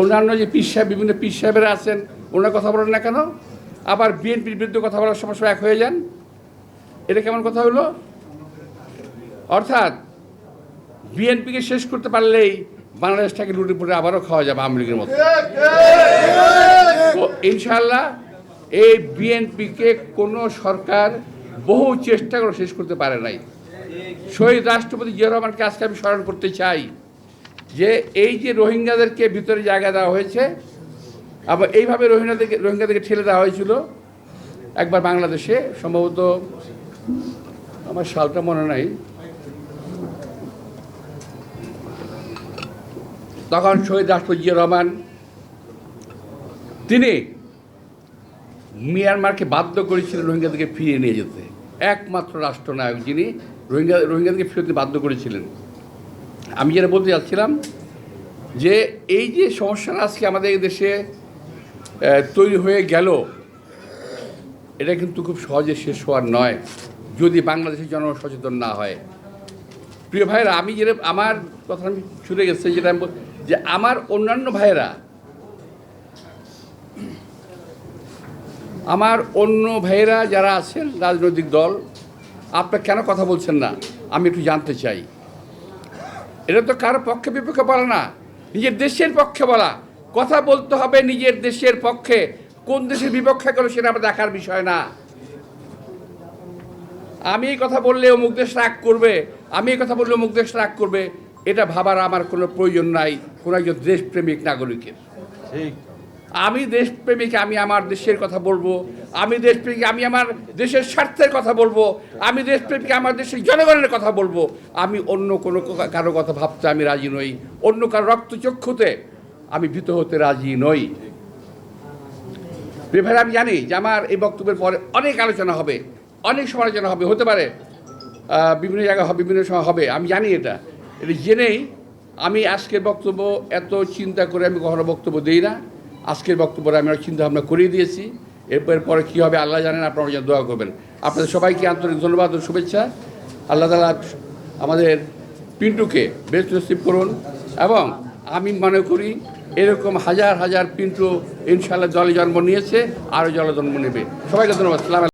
অন্যান্য যে পীর সাহেব, বিভিন্ন পীর সাহেবেরা আছেন, ওনারা কথা বলেন না কেন? আবার বিএনপির বিরুদ্ধে কথা বলার সময় এক হয়ে যান। এটা কেমন কথা হলো? অর্থাৎ বিএনপিকে শেষ করতে পারলেই বাংলাদেশটাকে লুটে পুটে আবারও খাওয়া যাবে আওয়ামী লীগের মতো। ইনশাল্লাহ এই বিএনপিকে কোনো সরকার বহু চেষ্টা করে শেষ করতে পারে নাই। শহীদ রাষ্ট্রপতি জিয়া রহমানকে আজকে আমি স্মরণ করতে চাই। যে এই যে রোহিঙ্গাদেরকে ভিতরে জায়গা দেওয়া হয়েছে, আবার এইভাবে রোহিঙ্গাদেরকে রোহিঙ্গাদেরকে ঠেলে দেওয়া হয়েছিল, একবার বাংলাদেশে, সম্ভবত আমার সালটা মনে নাই। তখন শহীদ রাষ্ট্রপতি রহমান, তিনি মিয়ানমারকে বাধ্য করেছিলেন রোহিঙ্গাদেরকে ফিরিয়ে নিয়ে যেতে। একমাত্র রাষ্ট্রনায়ক যিনি রোহিঙ্গা, রোহিঙ্গাদেরকে ফিরতে বাধ্য করেছিলেন। আমি যেটা বলতে যাচ্ছিলাম যে এই যে সমস্যাটা আজকে আমাদের দেশে তৈরি হয়ে গেল, এটা কিন্তু খুব সহজে শেষ হওয়ার নয়, যদি বাংলাদেশের জনগণ সচেতন না হয়। প্রিয় ভাইরা আমি যেটা, আমার কথা আমি ছুটে গেছে, যেটা আমি যে আমার অন্যান্য ভাইয়েরা, আমার অন্য ভাইয়েরা যারা আছেন রাজনৈতিক দল, আপনার কেন কথা বলছেন না? আমি একটু জানতে চাই। এটা তো কারও পক্ষে বিপক্ষে বলা না। নিজের দেশের পক্ষে বলা। কথা বলতে হবে নিজের দেশের পক্ষে। কোন দেশের বিপক্ষে গেল সেটা আমার দেখার বিষয় না। আমি এই কথা বললে অমুক দেশ রাগ করবে। আমি এই কথা বললে অমুক দেশ রাগ করবে। এটা ভাবার আমার কোনো প্রয়োজন নাই। কোনো একজন দেশপ্রেমিক নাগরিকের। আমি দেশপ্রেমিক আমি আমার দেশের কথা বলব। আমি দেশপ্রেমিক আমি আমার দেশের স্বার্থের কথা বলব। আমি দেশপ্রেমিক আমার দেশের জনগণের কথা বলব। আমি অন্য কোনো কারও কথা ভাবতে আমি রাজি নই। অন্য কারও রক্তচক্ষুতে আমি ভীত হতে রাজি নই। প্রিয় ভাইরা, আমি জানি যে আমার এই বক্তব্যের পরে অনেক আলোচনা হবে অনেক সমালোচনা হবে হতে পারে বিভিন্ন জায়গায় হবে বিভিন্ন সময় হবে আমি জানি এটা। এটা জেনেই আমি আজকের বক্তব্য এত চিন্তা করে আমি কখনো বক্তব্য দিই না। আজকের বক্তব্যটা আমি অনেক চিন্তা ভাবনা করিয়ে দিয়েছি। এরপর পরে কী হবে আল্লাহ জানেন, আপনারা যেন দোয়া করবেন। আপনাদের সবাইকে আন্তরিক ধন্যবাদ ও শুভেচ্ছা। আল্লাহ তালা আমাদের পিন্টুকে বেস্ট নসিব করুন এবং আমি মনে করি এরকম হাজার হাজার পিন্টু ইনশাল্লাহ জলে জন্ম নিয়েছে আরও জলে জন্ম নেবে। সবাইকে ধন্যবাদ। সালাম